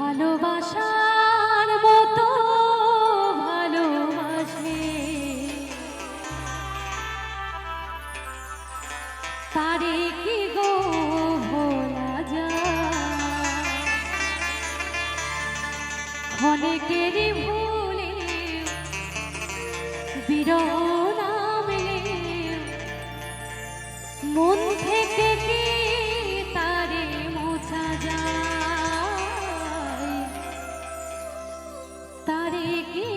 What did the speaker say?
ভালোবাসার মতো ভালোবাসে। তারে কি গো বলা যা ক্ষণেকেরই ভুলে বিরহ করে কি